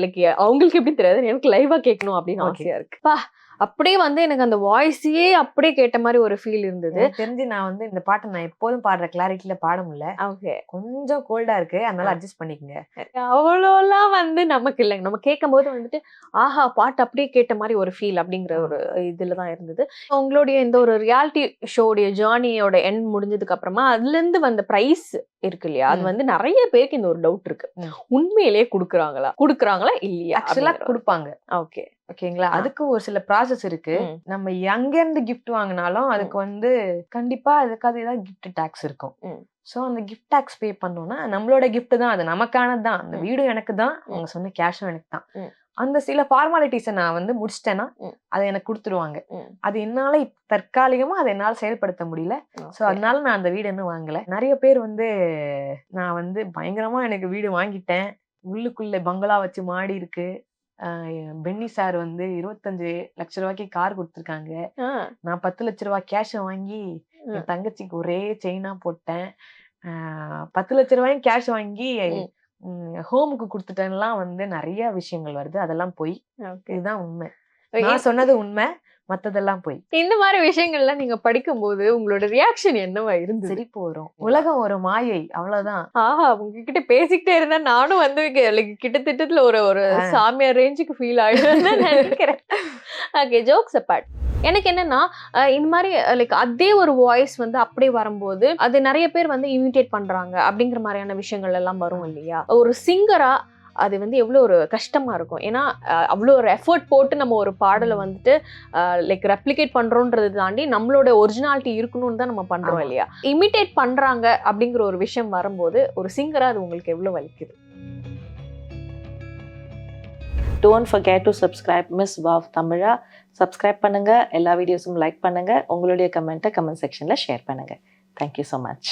S2: லைக் அவங்களுக்கு எப்படி தெரியாது எனக்கு லைவா கேட்கணும் அப்படின்னு
S1: Okay.
S2: ஆசையா இருக்கு. பா அப்படியே வந்து எனக்கு அந்த வாய்ஸையே அப்படியே கேட்ட மாதிரி ஒரு ஃபீல் இருந்தது.
S1: எனக்கு தெரிஞ்சு நான் வந்து இந்த பாட்டை நான் எப்போதும் பாடுற கிளாரிட்டியில பாட முடியல.
S2: ஓகே.
S1: கொஞ்சம் கோல்டா இருக்கு. அதனால அட்ஜஸ்ட் பண்ணிக்கங்க.
S2: அவ்வளோலாம் வந்து நமக்கு இல்லைங்க. நம்ம கேட்கும் போது வந்துட்டு ஆஹா பாட்டு அப்படியே கேட்ட மாதிரி ஒரு ஃபீல் அப்படிங்கிற ஒரு இதுல தான் இருந்தது. உங்களுடைய இந்த ஒரு ரியாலிட்டி ஷோடைய ஜேர்னியோட எண்ட் முடிஞ்சதுக்கு அப்புறமா அதுல இருந்து வந்த பிரைஸ் இருக்கு இல்லையா? அது. வந்து நிறைய பேருக்கு இந்த ஒரு டவுட் இருக்கு. உண்மையிலேயே குடுக்குறாங்களா? குடுக்குறாங்களா? இல்லையா?
S1: ஆக்சுவலா கொடுப்பாங்க.
S2: ஓகே
S1: ஓகேங்களா. அதுக்கு ஒரு சில ப்ராசஸ் இருக்கு. நம்ம எங்க இருந்து gift வாங்கினாலும் அதுக்கு வந்து கண்டிப்பா அதுக்காக ஏதாவது gift டாக்ஸ் இருக்கும். சோ அந்த gift டாக்ஸ் பே பண்ணோம்னா நம்மளோட gift தான். அது நமக்கானது தான். அந்த. வீடும் எனக்கு தான். அவங்க சொன்ன கேஷும் எனக்கு தான். அந்த சில ஃபார்மாலிட்டிஸை நான் வந்து முடிச்சிட்டேன்னா. அதை எனக்கு கொடுத்துருவாங்க. அது என்னால இப்ப தற்காலிகமா அதை என்னால செயல்படுத்த முடியல. சோ அதனால நான் அந்த வீடு இன்னும் வாங்கல. நிறைய பேர் வந்து நான் வந்து பயங்கரமா எனக்கு வீடு வாங்கிட்டேன். உள்ளுக்குள்ள பங்களா வச்சு மாடி இருக்கு. பென்னி சார் வந்து இருபத்தஞ்சு லட்ச ரூபாய்க்கு கார் கொடுத்துருக்காங்க. நான் பத்து லட்ச ரூபாய் கேஷை வாங்கி என் தங்கச்சிக்கு ஒரே செயினா போட்டேன். பத்து லட்ச ரூபாயும் கேஷ் வாங்கி. ஹோமுக்கு கொடுத்துட்டேன்லாம் வந்து நிறைய விஷயங்கள் வருது. அதெல்லாம் போய் இதுதான் உண்மை. நான் சொன்னது உண்மை. மத்ததெல்லாம் போய்.
S2: இந்த மாதிரி விஷயங்கள்லாம் நீங்க படிக்கும்போது உங்களோட ரியாக்ஷன் என்னவா இருந்தது?
S1: சிரிப்பு வரும். உலகம் ஒரு மாயை அவ்வளவுதான்.
S2: ஆஹா உங்ககிட்ட பேசிக்கிட்டே இருந்தா நானும் வந்து கிட்டத்தட்டத்துல ஒரு ஒரு. சாமியார் ரேஞ்சுக்கு ஃபீல் ஆயிடுவேன்னு நினைக்கிறேன். ஓகே ஜோக்ஸ் அப்பார்ட் எனக்கு என்னன்னா இந்த மாதிரி லைக் அதே ஒரு வாய்ஸ் வந்து அப்படியே வரும்போது அது நிறைய பேர் வந்து இமிட்டேட் பண்றாங்க அப்படிங்கிற மாதிரியான விஷயங்கள் எல்லாம் வரும் இல்லையா? ஒரு சிங்கரா அது வந்து எவ்வளோ ஒரு கஷ்டமா இருக்கும். ஏன்னா அவ்வளோ ஒரு எஃபர்ட் போட்டு நம்ம ஒரு பாடலை வந்துட்டு லைக் ரெப்ளிகேட் பண்றோன்றது தாண்டி நம்மளோட ஒரிஜினாலிட்டி இருக்கணும்னு தான் நம்ம பண்றோம்
S1: ஆமா.
S2: இல்லையா? இமிட்டேட் பண்றாங்க அப்படிங்கிற ஒரு விஷயம் வரும்போது ஒரு சிங்கரா அது உங்களுக்கு எவ்வளவு வலிக்குது?
S3: Don't forget to subscribe miss wow Tamizha subscribe பண்ணுங்க எல்லா வீடியோஸும் லைக் பண்ணுங்க. உங்களுடைய கமெண்ட்டை கமெண்ட் செக்ஷன்ல ஷேர் பண்ணுங்க. Thank you so much